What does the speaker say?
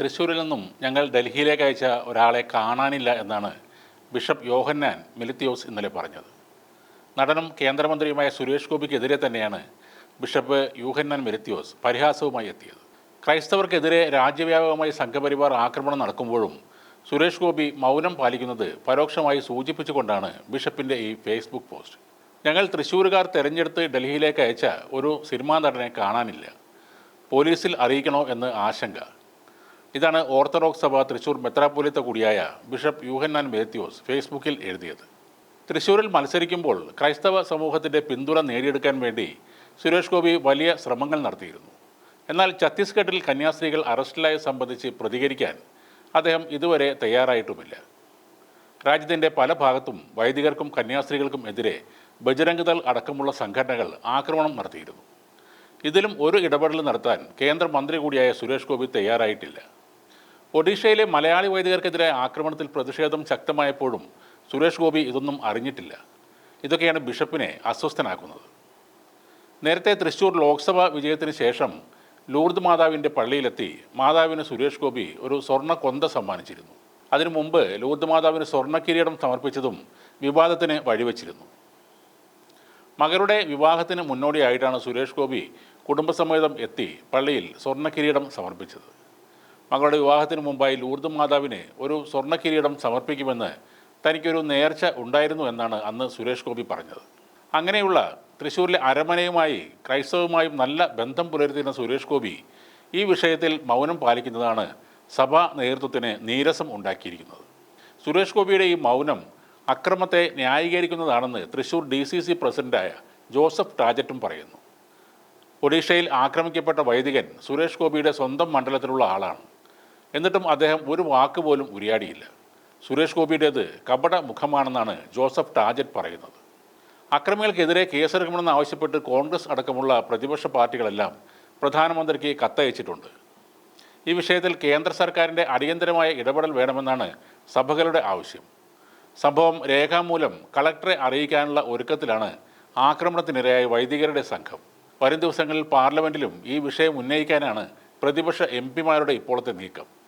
തൃശ്ശൂരിൽ നിന്നും ഞങ്ങൾ ഡൽഹിയിലേക്ക് അയച്ച ഒരാളെ കാണാനില്ല എന്നാണ് ബിഷപ്പ് യോഹന്നാൻ മിലിത്തിയോസ് ഇന്നലെ പറഞ്ഞത്. നടനും കേന്ദ്രമന്ത്രിയുമായ സുരേഷ് ഗോപിക്കെതിരെ തന്നെയാണ് ബിഷപ്പ് യൂഹന്നാൻ മിലിത്യോസ് പരിഹാസവുമായി എത്തിയത്. ക്രൈസ്തവർക്കെതിരെ രാജ്യവ്യാപകമായി സംഘപരിവാർ ആക്രമണം നടക്കുമ്പോഴും സുരേഷ് ഗോപി മൗനം പാലിക്കുന്നത് പരോക്ഷമായി സൂചിപ്പിച്ചുകൊണ്ടാണ് ബിഷപ്പിന്റെ ഈ ഫേസ്ബുക്ക് പോസ്റ്റ്. ഞങ്ങൾ തൃശ്ശൂരുകാർ തിരഞ്ഞെടുത്ത് ഡൽഹിയിലേക്ക് അയച്ച ഒരു സിനിമാ നടനെ കാണാനില്ല. പോലീസിൽ അറിയിക്കണോ എന്ന് ആശങ്ക. ഇതാണ് ഓർത്തഡോക്സ് സഭ തൃശൂർ മെത്രാപ്പൊലിത്ത കൂടിയായ ബിഷപ്പ് യൂഹന്നാൻ മേത്യോസ് ഫേസ്ബുക്കിൽ എഴുതിയത്. തൃശൂരിൽ മത്സരിക്കുമ്പോൾ ക്രൈസ്തവ സമൂഹത്തിന്റെ പിന്തുണ നേടിയെടുക്കാൻ വേണ്ടി സുരേഷ് ഗോപി വലിയ ശ്രമങ്ങൾ നടത്തിയിരുന്നു. എന്നാൽ ഛത്തീസ്ഗഡിൽ കന്യാസ്ത്രീകൾ അറസ്റ്റിലായ സംബന്ധിച്ച് പ്രതികരിക്കാൻ അദ്ദേഹം ഇതുവരെ തയ്യാറായിട്ടുമില്ല. രാജ്യത്തിന്റെ പല ഭാഗത്തും വൈദികർക്കും കന്യാസ്ത്രീകൾക്കും എതിരെ ബജരംഗദൾ അടക്കമുള്ള സംഘടനകൾ ആക്രമണം നടത്തിയിരുന്നു. ഇതിലും ഒരു ഇടപെടൽ നടത്താൻ കേന്ദ്രമന്ത്രി കൂടിയായ സുരേഷ് ഗോപി തയ്യാറായിട്ടില്ല. ഒഡീഷയിലെ മലയാളി വൈദികർക്കെതിരെ ആക്രമണത്തിൽ പ്രതിഷേധം ശക്തമായപ്പോഴും സുരേഷ് ഗോപി ഇതൊന്നും അറിഞ്ഞിട്ടില്ല. ഇതൊക്കെയാണ് ബിഷപ്പിനെ അസ്വസ്ഥനാക്കുന്നത്. നേരത്തെ തൃശൂർ ലോക്സഭാ വിജയത്തിന് ശേഷം ലൂർദ് മാതാവിന്റെ പള്ളിയിലെത്തി മാതാവിന് സുരേഷ് ഗോപി ഒരു സ്വർണ കൊന്ത സമ്മാനിച്ചിരുന്നു. അതിനു മുമ്പ് ലൂർദ് മാതാവിന് സ്വർണ കിരീടം സമർപ്പിച്ചതും വിവാദത്തിന് വഴിവെച്ചിരുന്നു. മകളുടെ വിവാഹത്തിന് മുന്നോടിയായിട്ടാണ് സുരേഷ് ഗോപി കുടുംബസമേതം എത്തി പള്ളിയിൽ സ്വർണ കിരീടം സമർപ്പിച്ചത്. മകളുടെ വിവാഹത്തിന് മുമ്പായി ലൂർദ് മാതാവിന് ഒരു സ്വർണ കിരീടം സമർപ്പിക്കുമെന്ന് തനിക്കൊരു നേർച്ച ഉണ്ടായിരുന്നു എന്നാണ് അന്ന് സുരേഷ് ഗോപി പറഞ്ഞത്. അങ്ങനെയുള്ള തൃശ്ശൂരിലെ അരമനയുമായി ക്രൈസ്തവുമായും നല്ല ബന്ധം പുലർത്തിയിരുന്ന സുരേഷ് ഗോപി ഈ വിഷയത്തിൽ മൗനം പാലിക്കുന്നതാണ് സഭാ നേതൃത്വത്തിന് നീരസം ഉണ്ടാക്കിയിരിക്കുന്നത്. സുരേഷ് ഗോപിയുടെ ഈ മൗനം അക്രമത്തെ ന്യായീകരിക്കുന്നതാണെന്ന് തൃശൂർ ഡി സി സി പ്രസിഡന്റായ ജോസഫ് ടാജറ്റും പറയുന്നു. ഒഡീഷയിൽ ആക്രമിക്കപ്പെട്ട വൈദികൻ സുരേഷ് ഗോപിയുടെ സ്വന്തം മണ്ഡലത്തിലുള്ള ആളാണ്. എന്നിട്ടും അദ്ദേഹം ഒരു വാക്ക് പോലും ഉരിയാടിയില്ല. സുരേഷ് ഗോപിയുടേത് കപട മുഖമാണെന്നാണ് ജോസഫ് ടാജറ്റ് പറയുന്നത്. അക്രമികൾക്കെതിരെ കേസെടുക്കണമെന്ന് ആവശ്യപ്പെട്ട് കോൺഗ്രസ് അടക്കമുള്ള പ്രതിപക്ഷ പാർട്ടികളെല്ലാം പ്രധാനമന്ത്രിക്ക് കത്തയച്ചിട്ടുണ്ട്. ഈ വിഷയത്തിൽ കേന്ദ്ര സർക്കാരിന്റെ അടിയന്തരമായ ഇടപെടൽ വേണമെന്നാണ് സഭകളുടെ ആവശ്യം. സംഭവം രേഖാമൂലം കളക്ടറെ അറിയിക്കാനുള്ള ഒരുക്കത്തിലാണ് ആക്രമണത്തിനിരയായ വൈദികരുടെ സംഘം. വരും ദിവസങ്ങളിൽ പാർലമെന്റിലും ഈ വിഷയം ഉന്നയിക്കാനാണ് പ്രതിപക്ഷ എം പിമാരുടെ ഇപ്പോഴത്തെ നീക്കം.